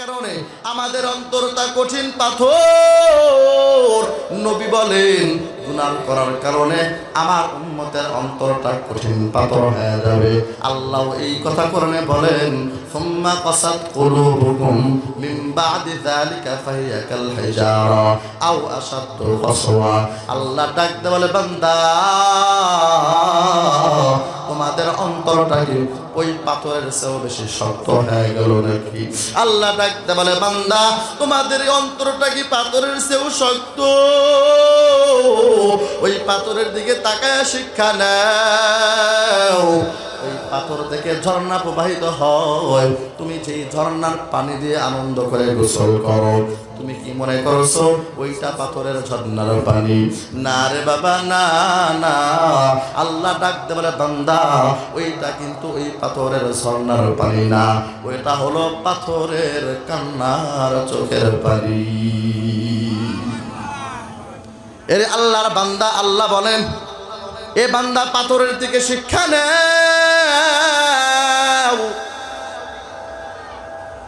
কারণে আমাদের অন্তরটা কঠিন পাথর। নবী বলেন, গুনাহ করার কারণে আমার উম্মতের অন্তরটা কঠিন পাথর হয়ে যাবে। আল্লাহ এই কথা করণে বলেন, সুম্মা কাসাত কুলুবুকুম মিন বাদি যালিকা ফাহিয়া কাল হিজারা আও আশাদ্দু কাসওয়া আল্লাহ ডাক দে বলে, বান্দা তোমাদের অন্তরটা কি? ওই পাথরের চেয়েও বেশি শক্ত হয়ে গেল নাকি? আল্লাহ ডাকতে বলে, বান্দা, তোমাদের অন্তরটা কি পাথরের চেয়েও শক্ত? ওই পাথরের দিকে তাকায় শিক্ষা নাও। ওই পাথর থেকে ঝর্ণা প্রবাহিত হয়। তুমি যেই ঝর্ণার পানি দিয়ে আনন্দ করে গোসল করো, তুমি কি মনে করছ ওইটা পাথরের ঝর্ণার পানি? না রে বাবা, না না। আল্লাহ ডাকতে বলে, বান্দা, ওইটা কিন্তু ওই পাথরের ঝর্ণার পানি না। ওইটা হলো পাথরের কান্নার চোখের পানি। এর আল্লাহর বান্দা, আল্লাহ বলেন, এ বান্দা পাথরের দিকে শিক্ষা নেও।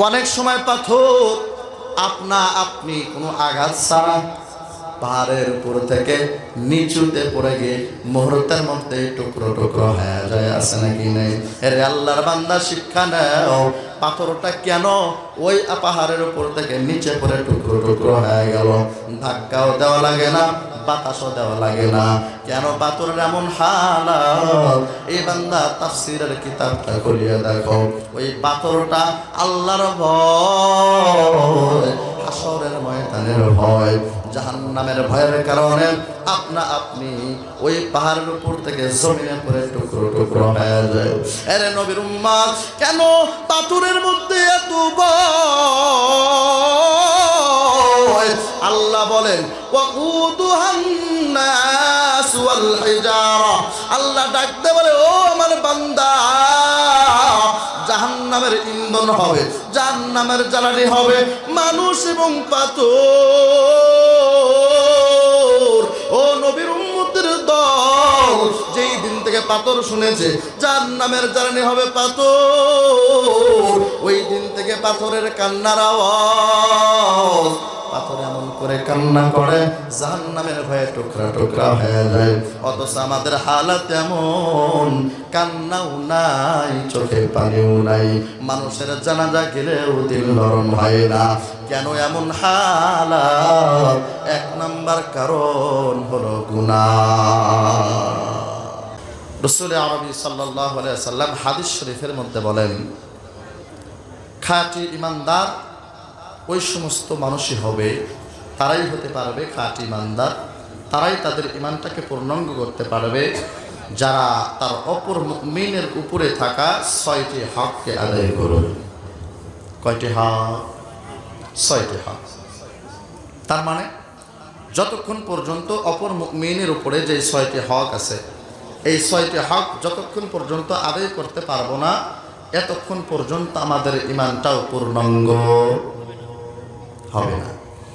অনেক সময় পাথর আপনা আপনি কোনো আঘাত ছাড়া পাহাড়ের উপর থেকে নিচুতে পড়ে গিয়ে মুহূর্তের মধ্যে টুকরো টুকরো হয়ে যায়, আছে নাকি নেই? এর আল্লাহর বান্দা, শিক্ষা নেও। পাথরটা কেন ওই পাহাড়ের উপর থেকে নিচে পড়ে টুকরো টুকরো হয়ে গেল? ধাক্কাও দেওয়া লাগে না, বাতাসও দেওয়া লাগে না। কেন পাথরের এমন হাল এই বান্দা তাফসিরের কিতাবটা করিয়ে দেখো। ওই পাথরটা আল্লাহর ভয় ময়দানের ভয়। জাহান্নামের ভয়ের কারণে আপনা আপনি ওই পাহাড়ের উপর থেকে জমিনে পড়ে টুকরো টুকরো হয়ে যায়। এরে নবীর উম্মাদ, কেন পাথরের মধ্যে এত আল্লাহ বলেন আল্লাহ ডাকতে বলে, ও আমার বান্দা জাহান্নামের ইন্ধন হবে, জাহান্নামের জ্বালানি হবে। মানুষ এবং পাথর, ও নবীর উম্মতের দল যেই দিন থেকে পাথর শুনেছে, জাহান্নামের জ্বালানি হবে পাথর। ওই দিন থেকে পাথরের কান্নার আওয়াজ করে কান্না করে জাহান নামের ভয়ে টুকরা টুকরা হয়ে যায়। অথচ আমাদের হালাত এমন, কান্নাও নাই, চোখে পানিও নাই। মানুষের জানাজা গেলেও দিল নরম হয় না। কেন এমন হালাত? এক নাম্বার কারণ হলো গুনা রসুল আরবি সাল্লাহ সাল্লাম হাদিস শরীফের মধ্যে বলেন, খাঁটি ইমানদার ওই সমস্ত মানুষই হবে তারাই হতে পারবে খাঁটি ইমানদার। তারাই তাদের ইমানটাকে পূর্ণাঙ্গ করতে পারবে। যারা তার অপর মিনের উপরে থাকা ছয়টি হককে আদায় করবে। কয়টি হক? ছয়টি হক। তার মানে যতক্ষণ পর্যন্ত অপর মিনের উপরে যে ছয়টি হক আছে, এই ছয়টি হক যতক্ষণ পর্যন্ত আদায় করতে পারব না, এতক্ষণ পর্যন্ত আমাদের ইমানটাও পূর্ণাঙ্গ হবে না।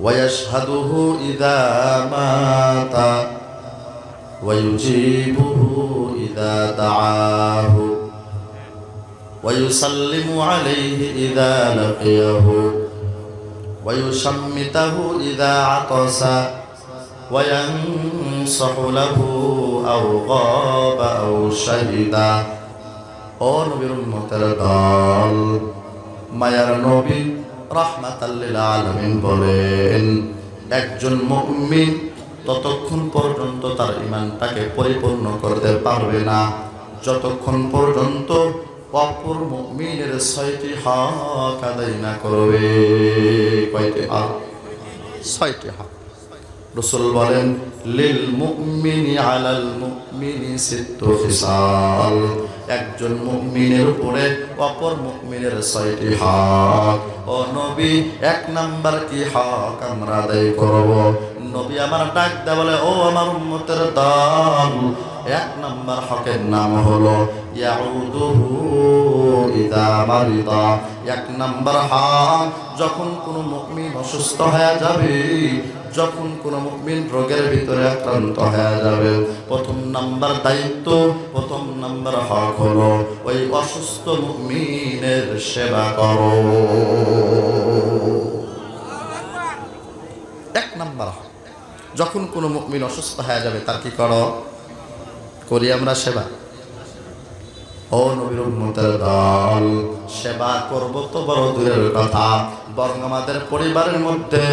ويشهده إذا مات ويجيبه إذا دعاه ويسلم عليه إذا لقيه ويشمته إذا عطس وينصح له أو غاب أو شهد أو نبي المتردال ما يرى نبي রাহমাতাল্লিল আলামিন বলেন, একজন মুমিন ততক্ষণ পর্যন্ত তার ইমানটাকে পরিপূর্ণ করতে পারবে না। যতক্ষণ পর্যন্ত অপর মুমিনের ছয়টি হক আদায় না করবে। কয়টি হক? ছয়টি হক। রসুল বলেন, লিল মুমিনি আলাল মুমিনি সিত্তু খিসাল। একজন মুমিনের উপরে, অপর মুমিনের ছয়টি হক ও নবী, এক নাম্বার কি হক আমরা আদায় করব? নবী আমার ডাক দেওয়া বলে, ও আমার উন্মতের দল এক নম্বর হকের নাম হলো এক নম্বর হক, যখন কোনো মুমিন অসুস্থ হয়ে যাবে, যখন কোনো মুমিন রোগের ভিতরে আক্রান্ত হয়ে যাবে, প্রথম নাম্বার দায়িত্ব, প্রথম নাম্বার হক হলো ওই অসুস্থ মুমিনের সেবা করো। এক নাম্বার হক, যখন কোনো মুমিন অসুস্থ হয়ে যাবে, তার কি করো? করি আমরা সেবা। ও নবীর উম্মতের দল, সেবা করব তো বড় দূরের কথা, বরং আমাদের পরিবারের মধ্যে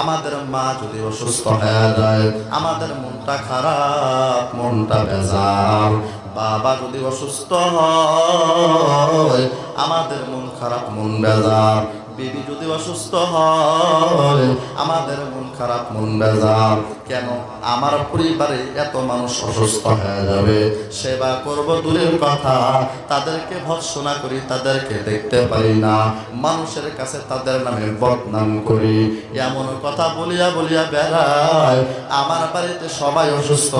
আমাদের মা যদি অসুস্থ হয়ে যায়, আমাদের মনটা খারাপ, মনটা বেজার। বাবা যদি অসুস্থ হয়, আমাদের মন খারাপ, মন বেজার। বিবি যদি অসুস্থ হয়, আমাদের মন খারাপ মন বেজার কেন? আমার পরিবারে এত মানুষ অসুস্থ হয়ে যাবে। সেবা করব দূরের কথা। তাদেরকে ভৎসনা করি, তাদেরকে দেখতে পারি না। মানুষের কাছে তাদের নামে বদনাম করি। এমন কথা বলিয়া বলিয়া বেড়ায়, আমার বাড়িতে সবাই অসুস্থ,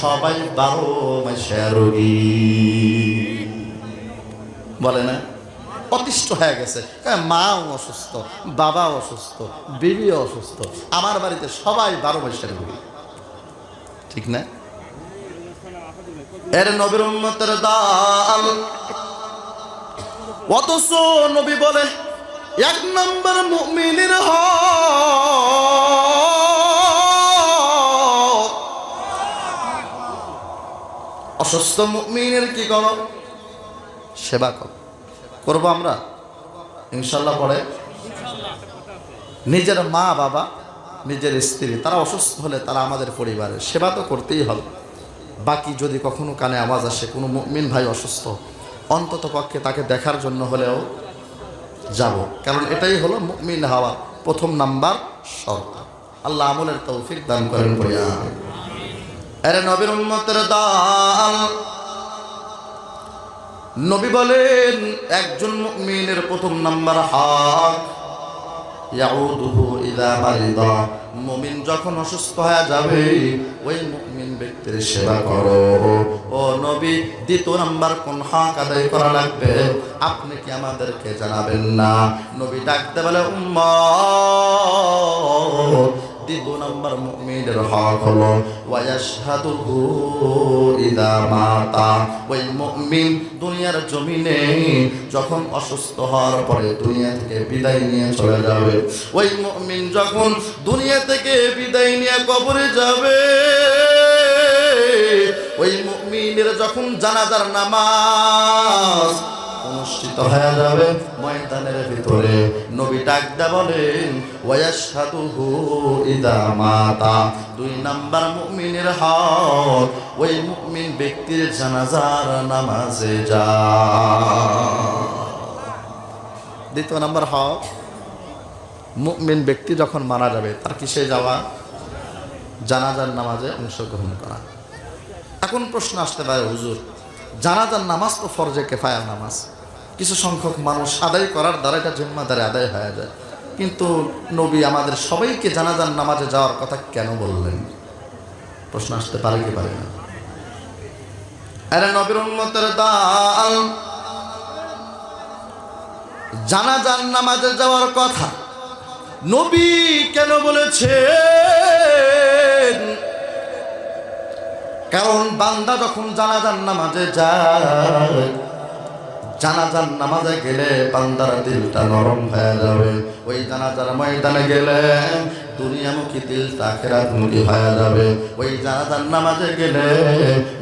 সবাই বারো মাসে রোগী। বলে না? অতিষ্ঠ হয়ে গেছে। মাও অসুস্থ বাবা অসুস্থ, বিবিও অসুস্থ। আমার বাড়িতে সবাই বারো মাসের ঠিক না? এর নবীর উম্মতের দাল। অথচ নবী বলে, এক নম্বর মুমিনের হক অসুস্থ মুমিনের কি করো? সেবা করো। করব আমরা? ইনশাল্লাহ পরে। নিজের মা, বাবা, নিজের স্ত্রী, তারা অসুস্থ হলে তারা আমাদের পরিবারে সেবা তো করতেই হবে। বাকি যদি কখনো কানে আওয়াজ আসে, কোনো মুমিন ভাই অসুস্থ, অন্তত পক্ষে তাকে দেখার জন্য হলেও যাব। কারণ এটাই হলো মুমিন হওয়া প্রথম নাম্বার শর্ত। আল্লাহ আমলের তৌফিক দান করেন বইয়া আরে নবীর উম্মতের দাল নবী বলেন, একজন মুমিনের প্রথম নাম্বার হক। মুমিন যখন অসুস্থ হয়ে যাবে, ওই মুমিন ব্যক্তির সেবা করো। ও নবী, দ্বিতীয় নাম্বার কোন হক আদায় করা লাগবে? আপনি কি আমাদেরকে জানাবেন না? নবী ডাকতে বলে উম্মত দ্বিতীয় নাম্বার মুমিনের হক হলো ওয়ায়াশহাদুহু ইদা মাতা ওই মুমিন দুনিয়ার জমিনে যখন অসুস্থ হওয়ার পরে দুনিয়া থেকে বিদায় নিয়ে চলে যাবে। ওই মুমিন যখন দুনিয়া থেকে বিদায় নিয়ে কবরে যাবে, ওই মুমিনের যখন জানাজার নামাজ অনুষ্ঠিত হয়ে যাবে ময়দানের ভিতরে। নবী ডাকদা বলেন ওয়াশহাদুহু ইদা মাতা। দুই নাম্বার মুমিনের হক ওই মুমিন ব্যক্তির জানাজার নামাজে যা। দ্বিতীয় নাম্বার হক মুমিন ব্যক্তি যখন মারা যাবে, তার কিসে যাওয়া? জানাজার নামাজে অংশগ্রহণ করা। এখন প্রশ্ন আসতে পারে, হুজুর, জানাজার নামাজ তো ফরজে কেফায়ার নামাজ। কিছু সংখ্যক মানুষ আদায় করার দ্বারা এটা জিম্মাদারে আদায় হয়ে যায়। কিন্তু নবী আমাদের সবাইকে জানাজার নামাজে যাওয়ার কথা কেন বললেন? প্রশ্ন আসতে পারে কি পারে না? আরে নবীর জানাজার নামাজে যাওয়ার কথা নবী কেন বলেছে কারণ বান্দা যখন জানাজার নামাজে যায় জানাজার নামাজে গেলে বান্দার দিলটা নরম হয়ে যাবে। ওই জানাজার ময়দানে গেলে দুনিয়ামুখী দিলটা আখেরাতমুখী হয়ে যাবে। ওই জানাজার নামাজে গেলে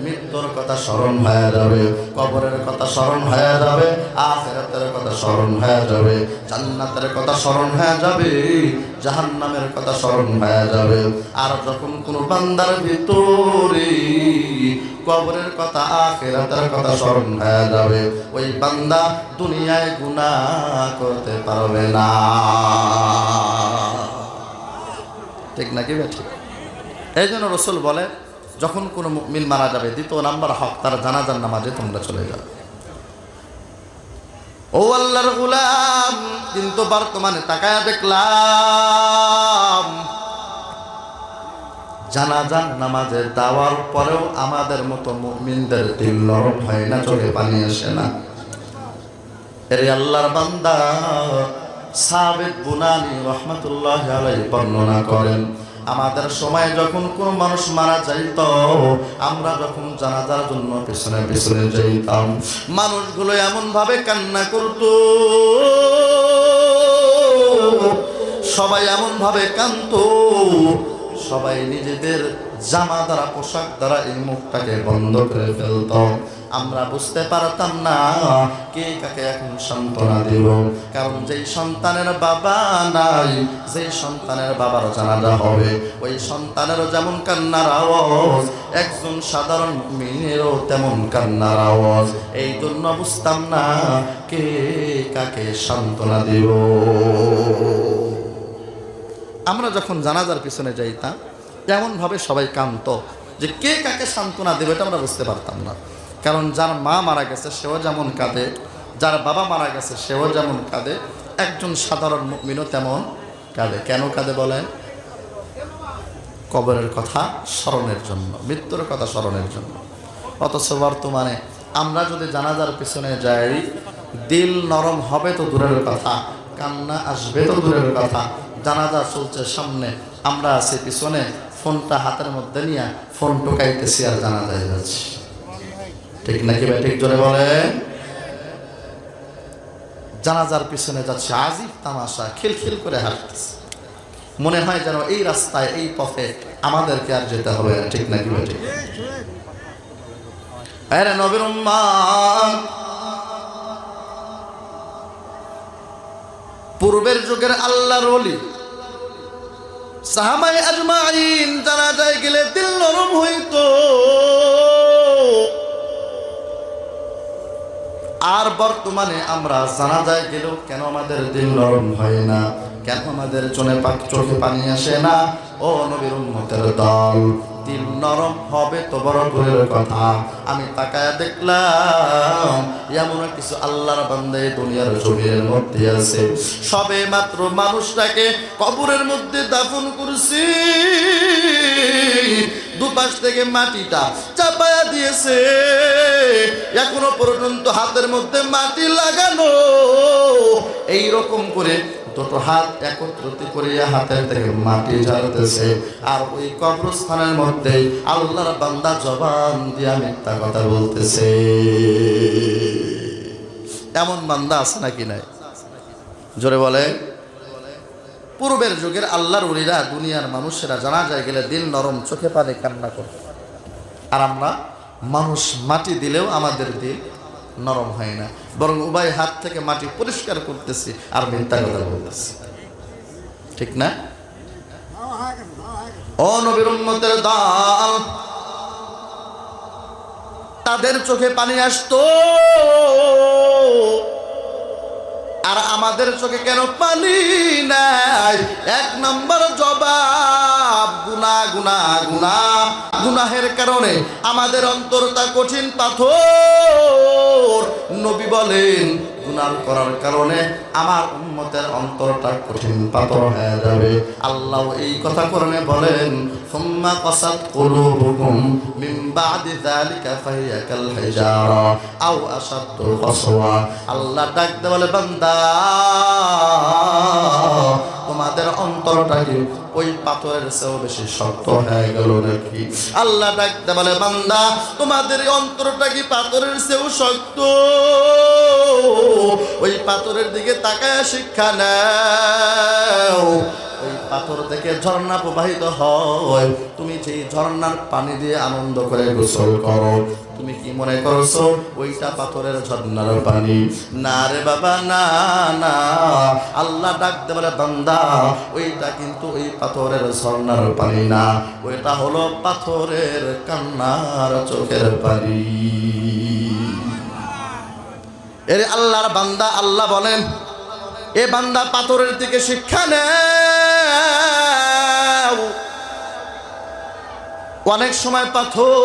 মৃত্যুর কথা স্মরণ হয়ে যাবে, কবরের কথা স্মরণ হয়ে যাবে, আখেরাতের কথা স্মরণ হয়ে যাবে, জান্নাতের কথা স্মরণ হয়ে যাবে, জাহান্নামের কথা স্মরণ হয়ে যাবে। আর যখন কোনো বান্দার ভিতরে কবরের কথা, আখেরাতের কথা স্মরণ হয়ে যাবে, ওই বান্দা দুনিয়ায় গুণা করতে পারবে না। ঠিক নাকি বে ঠিক। এই জন্য রসুল বলে, যখন কোনো মুমিন মারা যাবে, দ্বিতীয় নাম্বার হক, তার জানাজার নামাজে তোমরা চলে যাও। ও আল্লাহর গুলাম, কিন্তু বর্তমানে তাকায় দেখলাম জানাজান নামাজে দেওয়ার পরেও আমাদের মতো মুমিনদের দিল নরম হয় না, চোখে পানি আসে না। এরে আল্লাহর বান্দা সাবেক বুনানি রহমতুল্লাহ আলাই বর্ণনা করেন, আমাদের সময় যখন কোন মানুষ মারা যাইত, আমরা যখন জানাজার জন্য পেছনে পেছনে যাইতাম, মানুষগুলো এমন ভাবে কান্না করত। সবাই এমন ভাবে কান্ত সবাই নিজেদের জামা দ্বারা, পোশাক দ্বারা এই মুখটাকে বন্ধ করে ফেলত। আমরা বুঝতে পারতাম না কে কাকে এখন সান্ত্বনা দিব। কারণ যেই সন্তানের বাবা নাই, যেই সন্তানের বাবার জানাজা হবে, ওই সন্তানেরও যেমন কান্নার আওয়াজ, একজন সাধারণ মেয়েরও তেমন কান্নার আওয়াজ। এই জন্য বুঝতাম না কে কাকে সান্ত্বনা দিব। আমরা যখন জানাজার পিছনে যাইতাম, এমনভাবে সবাই কান্ত যে কে কাকে সান্ত্বনা দেবে এটা আমরা বুঝতে পারতাম না। কারণ যার মা মারা গেছে, সেও যেমন কাঁদে, যার বাবা মারা গেছে, সেও যেমন কাঁদে, একজন সাধারণ মিনও তেমন কাঁদে। কেন কাঁদে বলেন? কবরের কথা স্মরণের জন্য, মৃত্যুর কথা স্মরণের জন্য। অথচ বর্তমানে আমরা যদি জানাজার পিছনে যাই, দিল নরম হবে তো দূরের কথা, কান্না আসবে তো দূরের কথা, জানাজা চলছে সামনে, আমরা আছি পিছনে, ফোনটা হাতের মধ্যে নিয়ে ফোন টোকাইতেছি আর জানাজায় যাচ্ছি। ঠিক নাকি ভাই? ঠিক জোরে বলেন। জানাজার পিছনে যাচ্ছে আজিব তামাশা খিলখিল করে হাঁটতেছে। মনে হয় যেন এই রাস্তায়, এই পথে আমাদেরকে আর যেতে হবে, ঠিক নাকি ভাই? ঠিক। আরে নবীর পূর্বের যুগের আল্লাহর ওলি সাহাবাই আজমাইন জানা যায় গেলে দিল নরম হইতো। আর বর্তমানে আমরা জানা যায় গেলেও কেন আমাদের দিন নরম হয় না? কেন আমাদের চোখে চোখে পানি আসে না? ও নবীর উন্মতের দল দিল নরম হবে তো বড় দূরের কথা। আমি তাকায় দেখলাম, এমন কিছু আল্লাহর বান্দে দুনিয়ার জমির মধ্যে আছে। সবে মাত্র মানুষটাকে কবরের মধ্যে দাফন করছি। দুপাশ থেকে মাটিটা চাপায়া দিয়েছে। এখনও পর্যন্ত হাতের মধ্যে মাটি লাগানো। এই রকম করে দুটো হাত একত্রিত করিয়া হাতের থেকে মাটি ঝাড়তেছে। আর ওই কবরস্থানের মধ্যে আল্লাহর বান্দা জবান দিয়া মিথ্যা কথা বলতেছে। এমন বান্দা আছে নাকি নাই? জোরে বলে পূর্বের যুগের আল্লাহর উলিরা দুনিয়ার মানুষেরা জানা যায় গেলে দিল নরম চোখে পানি কান্না করে আর আমরা মানুষ মাটি দিলেও আমাদের দিল নরম হয় না। বরং উভয় হাত থেকে মাটি পরিষ্কার করতেছি আর মিথ্যা কথা বলতেছি ঠিক না? ও নবীর উম্মতের তাদের চোখে পানি আসতো। আর আমাদের চোখে কেন পানি নাই? এক নম্বর জবাব, গুনা গুনা গুনা। গুনাহের কারণে আমাদের অন্তরটা কঠিন পাথর। নবী বলেন গুনার করার কারণে আমার উম্মতের অন্তরটা কঠিন পাথর হয়ে যাবে। আল্লাহ এই কথা করণে বলেন সুম্মা কসাত কুলুবুকুম মিন বাদি যালিকা ফাহিয়া কাল হিজারা আও আশাদ্দু কসওয়া আল্লাহ ডাকতে বলে বান্দা তোমাদের অন্তরটা কি ওই পাথরের চেয়েও বেশি শক্ত হয়ে গেল নাকি আল্লাহ ডাকতে বলে, বান্দা, তোমাদের অন্তরটা কি পাথরের চেয়েও শক্ত? ওই পাথরের দিকে তাকায় শিক্ষা নাও। ওই পাথর থেকে ঝর্ণা প্রবাহিত হয়। তুমি সেই ঝর্ণার পানি দিয়ে আনন্দ করে গোসল করো। তুমি কি মনে করছ ওইটা পাথরের ঝর্ণার পানি? না রে বাবা, না না। আল্লাহ ডাকতে পারে বান্দা, ওইটা কিন্তু ওই পাথরের ঝর্ণার পানি না। ওইটা হলো পাথরের কান্নার চোখের পানি। এর আল্লাহর বান্দা, আল্লাহ বলেন, এ বান্দা পাথরের দিকে শিক্ষা নেও অনেক সময় পাথর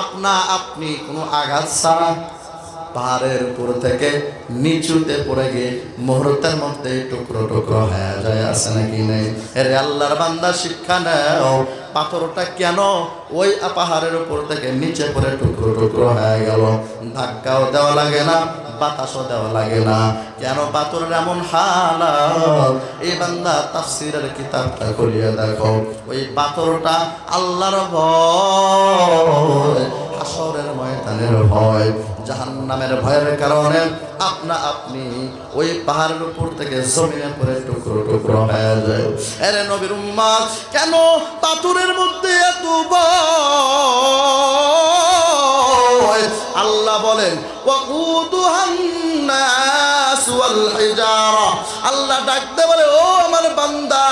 আপনা আপনি কোনো আঘাত ছাড়া পাহাড়ের উপর থেকে নিচুতে পড়ে গিয়ে মুহূর্তের মধ্যে টুকরো টুকরো হয়ে যায়, আছে নাকি নেই? এরে আল্লাহর বান্দা, শিক্ষা নেও, পাথরটা কেন ওই পাহাড়ের উপর থেকে নিচে পড়ে টুকরো টুকরো হয়ে গেল? ধাক্কাও দেওয়া লাগে না বাতাসও দেওয়া লাগে না। কেন পাথরের এমন হালাত? এই বান্দা তাফসিরের কিতাবটা করিয়ে দেখো। ওই পাথরটা আল্লাহর ভয়, হাসরের ময়দানের ভয়, জাহান্নামের ভয়ের কারণে আপনা আপনি ওই পাহাড়ের উপর থেকে জমিনে পড়ে টুকরো টুকরো হয়ে যায়। এরে নবীর উম্মাদ, কেন পাথরের মধ্যে এত ভয়? আল্লাহ বলেন আল্লাহ ডাকতে বলে, ও আমার বান্দা,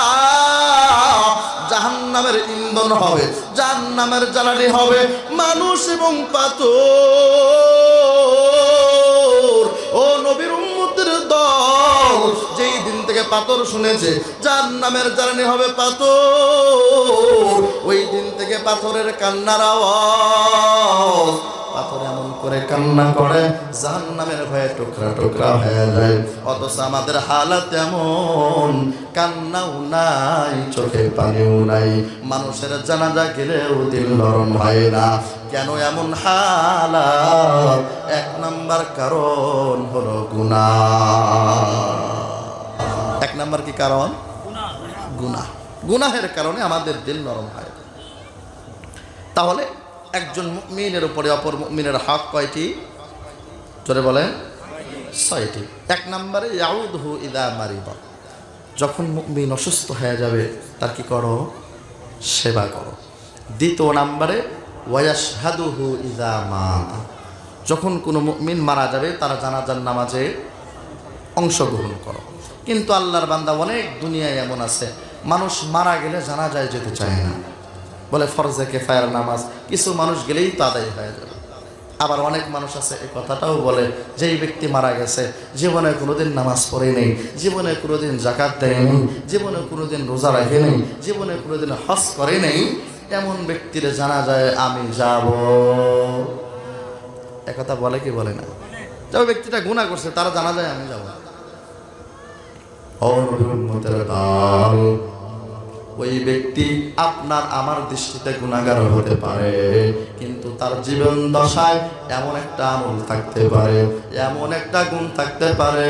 জাহান্নামের ইন্ধন হবে, জাহান্নামের জ্বালানি হবে, মানুষ এবং পাথর। ও নবীর উম্মতের দল, যেই দিন থেকে পাথর শুনেছে, জাহান্নামের জ্বালানি হবে পাথর। ওই দিন থেকে পাথরের কান্নার আওয়াজ কান্না করে জাহান্নামের ভয়ে টুকরা টুকরা হয়ে যায়। অথচ আমাদের হালাত এমন কান্নাও নাই চোখে পানিও নাই। মানুষের জানাজা গেলেও দিল নরম হয় না। কেন এমন হালাত? এক নাম্বার কারণ হলো গুণা এক নাম্বার কি কারণ? গুনাহ। গুনাহের কারণে আমাদের দিল নরম হয় তাহলে একজন মুমিনের উপরে অপর মুমিনের হক কয়টি? জোরে বলেন। ছয়টি। এক নম্বরে, ইয়াউদহু ইদা মারিব যখন মুমিন অসুস্থ হয়ে যাবে, তার কি করো? সেবা করো। দ্বিতীয় নম্বরে ওয়াসহাদুহু ইদা মা যখন কোনো মুমিন মারা যাবে, তারা জানাজার নামাজে অংশগ্রহণ করো। কিন্তু আল্লাহর বান্দা অনেক দুনিয়ায় এমন আছে, মানুষ মারা গেলে জানা যায় যেতে চায় না। বলে, ফরজে কেফায়ার নামাজ। কিছু মানুষ গেলেই তো আদায় হয়ে যাবে আবার অনেক মানুষ আছে এই কথাটাও বলে, যেই ব্যক্তি মারা গেছে, জীবনে কোনোদিন নামাজ পড়ে নেই, জীবনে কোনোদিন জাকাত দেয় নেই, জীবনে কোনোদিন রোজা রাখে নেই, জীবনে কোনোদিন হজ করে নেই, এমন ব্যক্তির জানা যায় আমি যাব। একথা বলে কি বলে না? যে ব্যক্তিটা গুণা করছে, তারা জানা যায় আমি যাব। ওই ব্যক্তি আপনার আমার দৃষ্টিতে গুণাগার হতে পারে, কিন্তু তার জীবন দশায় এমন একটা আমল থাকতে পারে, এমন একটা গুণ থাকতে পারে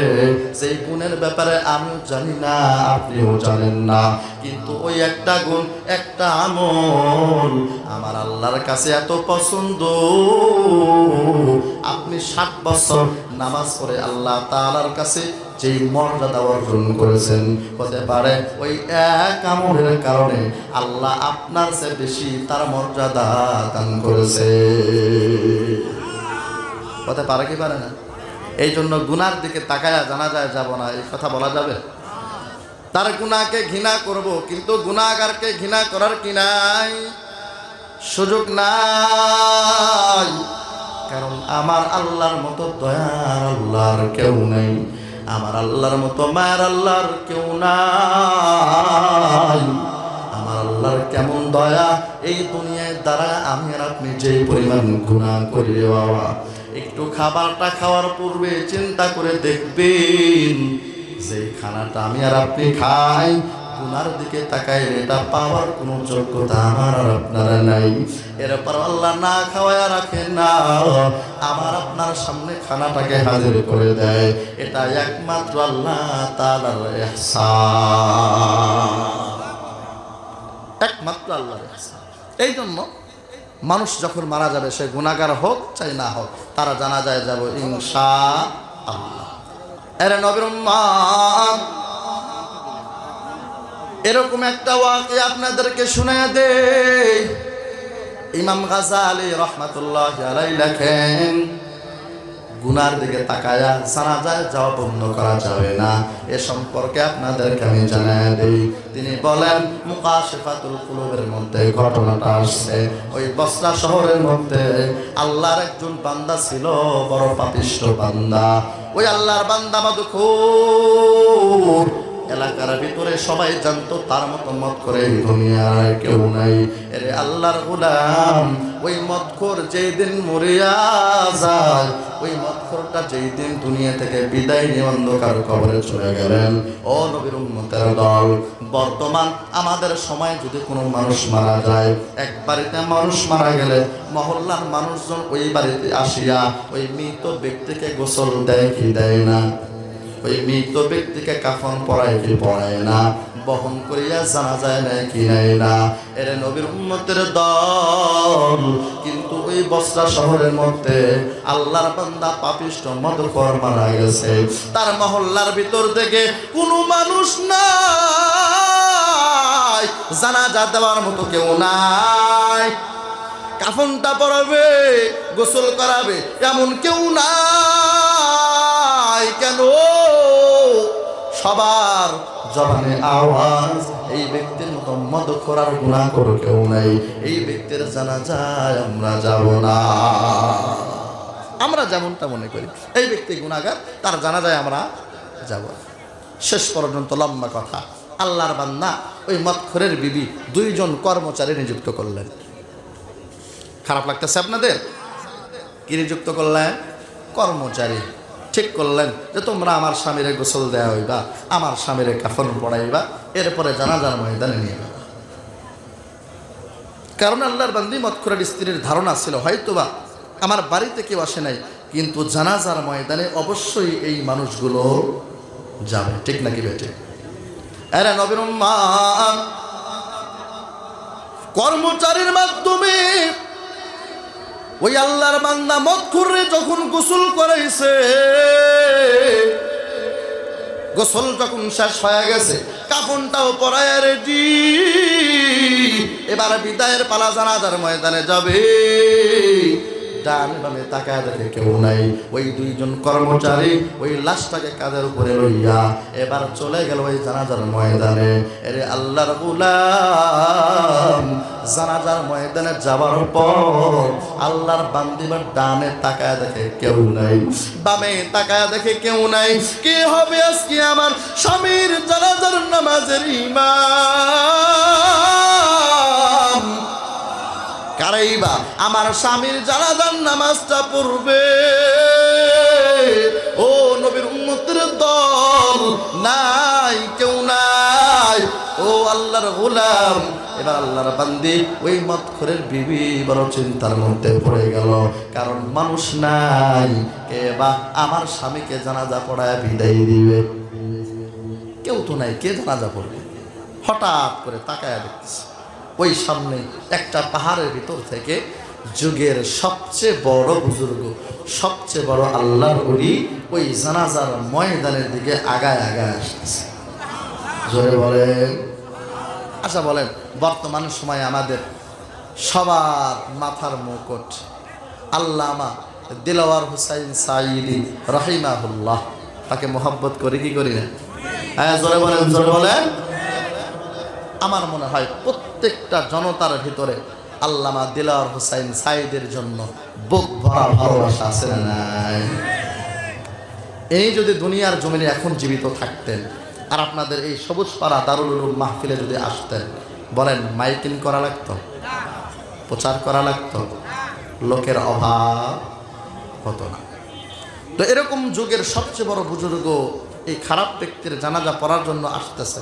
সেই গুণের ব্যাপারে আমিও জানি না, আপনিও জানেন না, কিন্তু ওই একটা গুণ, একটা আমল আমার আল্লাহর কাছে এত পছন্দ। আপনি ষাট বছর নামাজ পড়ে আল্লাহ তাআলার কাছে যেই মর্যাদা অর্জন করেছেন, হতে পারে ওই এক আমলের কারণে আল্লাহ আপনার চেয়ে বেশি তার মর্যাদা দান করেছে। হতে পারে কি পারে না? এই জন্য গুনার দিকে তাকায়া জানা যায়, যাব না, এই কথা বলা যাবে? তার গুণাকে ঘৃণা করব, কিন্তু গুনাহগারকে ঘৃণা করার কি নাই? সুযোগ নাই। কারণ আমার আল্লাহর মতো দয়ার আল্লাহর কেউ নেই। আমার আল্লাহর মতো মায়ের আল্লাহর কেউ নাই। আমার আল্লাহর কেমন দয়া এই দুনিয়ায় দ্বারা আমি আর আপনি যে পরিমাণ গুণা করি বাবা, একটু খাবারটা খাওয়ার পূর্বে চিন্তা করে দেখবেন যে খানাটা আমি আর আপনি খাই গুনার দিকে তাকাই এটা পাওয়ার কোনো যোগ্যতা আমার আর আপনারা নাই। এরপর আল্লাহ না খাওয়ায় রাখে না। আমার আপনার সামনে খানাটাকে হাজির করে দেয়। এটা একমাত্র আল্লাহ ইহসান একমাত্র আল্লাহর এই জন্য মানুষ যখন মারা যাবে, সে গুণাগার হোক চাই না হোক, তারা জানা যায় যাব ইনশা আল্লাহ। এর নবীর এরকম একটা ওয়াকি আপনাদেরকে শুনে দে ইমাম গাজালি রহমাতুল্লাহ আলাই লেখেন, গুনার দিকে তাকায়া জানা যায় যাওয়া বন্ধ করা যাবে না। এ সম্পর্কে আপনাদেরকে আমি জানাই দিই। তিনি বলেন, মুকাশিফাতুল কুলুবের মধ্যে ঘটনাটা আসছে। ওই বসরা শহরের মধ্যে আল্লাহর একজন বান্দা ছিল, বড় পাপিষ্ট বান্দা। ওই আল্লাহর বান্দা মাদুখুর এলাকার ভিতরে সবাই জানতো, তার মতো মত করে দুনিয়ায় কেউ নাই। এরে আল্লাহর গুলাম, ওই মতখোর যেই দিন মরিয়া যায়, ওই মতখোরটা যেই দিন দুনিয়া থেকে বিদায় নিয়ে অন্ধকার কবরে চলে গেলেন। ও নবীর উম্মতের দল, বর্তমান আমাদের সময় যদি কোনো মানুষ মারা যায়, এক বাড়িতে মানুষ মারা গেলে মহল্লার মানুষজন ওই বাড়িতে আসিয়া ওই মৃত ব্যক্তিকে গোসল দেয় কি দেয় না? ওই মৃত ব্যক্তিকে কাফন পরায় কি পরায় না? বহন করিয়া জানা যায় না কি নেয় না। এর নবীর উন্নতের দল। কিন্তু ওই বস্ত্রা শহরের মধ্যে আল্লাহর বান্দা পাপিষ্ট মধুকর মারা গেছে। তার মহল্লার ভিতর থেকে কোনো মানুষ নাই। জানাজা দেওয়ার মতো কেউ নাই। কাফনটা পরাবে, গোসল করাবে, এমন কেউ নাই। কেন? সবার জবানে আওয়াজ, এই ব্যক্তির মতো মদ করার গুণা করো কেউ নাই। এই ব্যক্তির জানা যায় আমরা যাব না। আমরা যেমনটা মনে করি, এই ব্যক্তি গুণাগার, তার জানা যায় আমরা যাব শেষ পর্যন্ত লম্বা কথা, আল্লাহর বান্না ওই মৎখরের বিবি দুইজন কর্মচারী নিযুক্ত করলেন। খারাপ লাগতেছে আপনাদের? কি নিযুক্ত করলেন? কর্মচারী। ঠিক করলেন যে তোমরা আমার স্বামীরে গোসল দেওয়া হইবা, আমার স্বামীরে কাফন পড়াইবা, এরপরে জানাজার ময়দানে নিয়ে কারণ আল্লাহর বান্দি মৎখরের স্ত্রীর ধারণা ছিল, হয়তোবা আমার বাড়িতে কেউ আসে নাই, কিন্তু জানাজার ময়দানে অবশ্যই এই মানুষগুলো যাবে, ঠিক নাকি বেটে এরা নবীর কর্মচারীর মাধ্যমে ওই আল্লাহর বান্দা মৎখুরে যখন গোসল করাইছে, গোসল যখন শেষ হয়ে গেছে, কাফনটাও পরায় রেডি। এবার বিদায়ের পালা জানাজার ময়দানে যাবে। ডান বামে তাকায় দেখে কেউ নাই। ওই দুইজন কর্মচারী ওই লাশটাকে কাদের উপরে লইয়া এবার চলে গেল ওই জানাজার ময়দানে। এরে আল্লাহর গুলাম। জানাজার ময়দানে যাওয়ার পর আল্লাহর বান্দিবার ডানে তাকায় দেখে কেউ নাই। বামে তাকায় দেখে কেউ নাই। কে হবে আজকে আমার স্বামীর জানাজার নামাজের ইমাম? কারাই বা আমার স্বামীর জানাজার নামাজটা পড়বে। ও নবীর উন্মতের দল, নাই, কেউ নাই। ও আল্লাহর গোলাম এবার আল্লাহর বান্দি ওই মতখরের বিবি বড় চিন্তার মধ্যে পড়ে গেল। কারণ মানুষ নাই, কে বা আমার স্বামীকে জানাজা পড়ায় বিদায় দিবে? কেউ তো নাই, কে জানাজা পড়বে? হঠাৎ করে তাকায় দেখতেছে, ওই সামনে একটা পাহাড়ের ভিতর থেকে যুগের সবচেয়ে বড় বুজুর্গ, সবচেয়ে বড় আল্লাহর ওলি ওই জানাজার ময়দানের দিকে আগায় আগায় আসতেছে। জোরে বলেন। আচ্ছা বলেন, বর্তমান সময়ে আমাদের সবার মাথার মুকুট আল্লামা দিলওয়ার হুসাইন সাইদি রহিমাহুল্লাহ। তাকে মোহাব্বত করি, কি করি না? হ্যাঁ জোরে বলেন জোরে বলেন। আমার মনে হয় প্রত্যেকটা জনতার ভিতরে আল্লামা দিলার হুসাইন সাইদের জন্য বুক ভরা ভালোবাসা আছে না নাই? এই যদি দুনিয়ার জমিনে এখন জীবিত থাকতেন আর আপনাদের এই সবুজ পাড়া দারুল উলুম মাহফিলে যদি আসতেন বলেন, মাইকিং করা লাগতো? প্রচার করা লাগতো? লোকের অভাব হতো না। তো এরকম যুগের সবচেয়ে বড় বুজুর্গ এই খারাপ ব্যক্তির জানাজা পড়ার জন্য আসতেছে।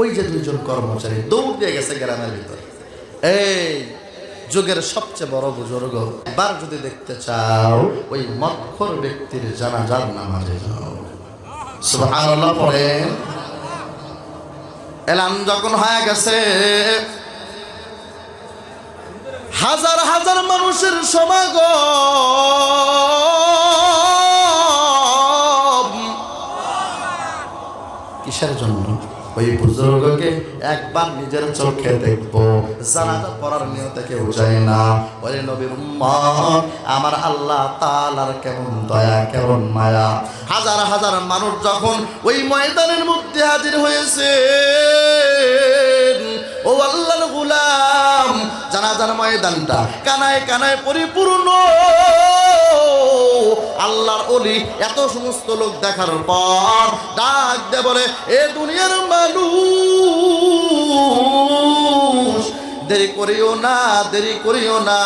ওই যে দুইজন কর্মচারী দৌড় দিয়ে গেছে গ্রামের ভিতরে। এই যুগের সবচেয়ে বড় বুজুর্গ এবার যদি দেখতে চাও, ওই মক্ষর ব্যক্তির জানাজার নামাজে যাও। সুবহানাল্লাহ পড়েন এলান যখন হয়ে গেছে হাজার হাজার মানুষের সমাগম। কিসের জন্য? ওই বুজুর্গকে একবার নিজের চোখে দেখব। জানাজা পড়ার নিয়তে কেউ যায় না ওরে নবীর আমার আল্লাহ তাআলার কেমন দয়া, কেমন মায়া। হাজার হাজার মানুষ যখন ওই ময়দানের মধ্যে হাজির হয়েছে ও আল্লাহর গুলাম, জানাজার ময়দানটা কানায় কানায় পরিপূর্ণ আল্লাহর অলি এত সমস্ত লোক দেখার পর ডাক দে বলে, এ দুনিয়ার মানুষ, দেরি করিও না, দেরি করিও না।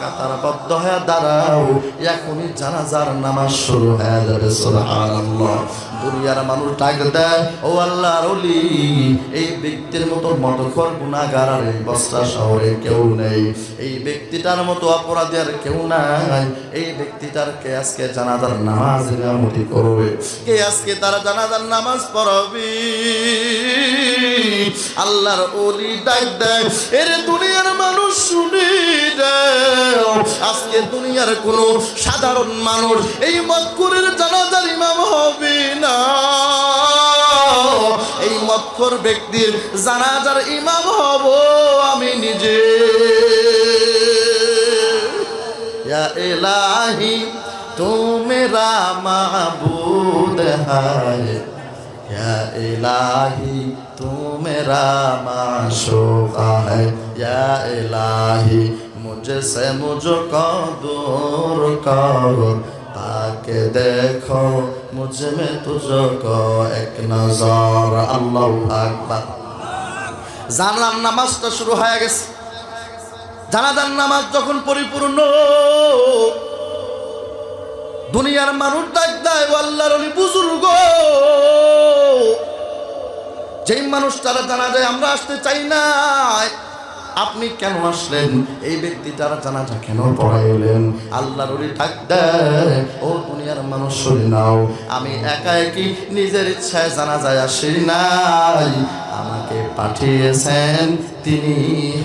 কাতার বদ্ধ হয়ে দাঁড়াও, এখনই জানাজার নামাজ শুরু হয়ে যাবে, সুবহানাল্লাহ। দুনিয়ার মানুষ ডাক দেয়। ও আল্লাহর ওলি, এই ব্যক্তির মতো মতখর গুণাগার আর এই বস্তা শহরে কেউ নেই। এই ব্যক্তিটার মতো অপরাধী আর কেউ নাই। এই ব্যক্তিটার কে আজকে জানাজার নামাজ ইমামতি করবে? কে আজকে তারা জানাজার নামাজ পড়াবে? আল্লাহর ওলি ডাক দেয়, এর দুনিয়ার মানুষ শুনি আজকে দুনিয়ার কোন সাধারণ মানুষ এই মতকুরের জানাজার ইমাম হবে না। এই মক্ষর ব্যক্তির জানাজার ইমাম হব আমি নিজে। এলাহি তোমরা মাবুদ হায়। এলাহি তোমরা মাসো হায়। এলাহি মুঝে সে মুঝো কদ করো, তাকে দেখো। मुझ में तुझको एक नजर अल्लाह আকবার জানলাম নামাজটা শুরু হয়ে গেছে জানাজার নামাজ যখন পরিপূর্ণ দুনিয়ার মানুষ ডাক দেয় ও আল্লাহর অলি বুজুর্গ যেই মানুষ তারা জানা যায় আমরা আসতে চাই না আপনি কেন আসলেন? এই ব্যক্তি তারা জানা জানাজা কেন পড়াইলেন? আল্লাহর ওলি ডাক দেয়, ও দুনিয়ার মানুষ শুনে নাও। আমি একা একই নিজের ইচ্ছায় জানা যায় আসি নাই? আমাকে পাঠিয়েছেন, তিনি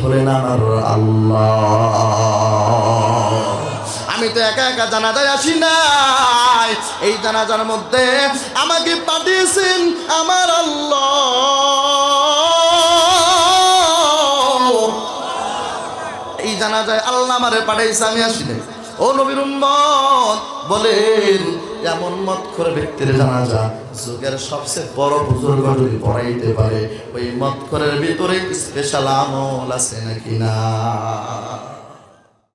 হলেন আমার আল্লাহ। আমি তো একা একা জানা জানাজায় আসি নাই। এই জানাজার মধ্যে আমাকে পাঠিয়েছেন আমার আল্লাহ। এই জানা যায়, আল্লাহ আমারে পাঠাইছে, আমি আসি নাই। ও নবীর উম্মত, বলেন, এমন মত করে ব্যক্তির জানা যা যুগের সবচেয়ে বড় বুজুর্গ যদি পড়াইতে পারে, ওই মত করের ভিতরে স্পেশাল আমল আছে নাকি না?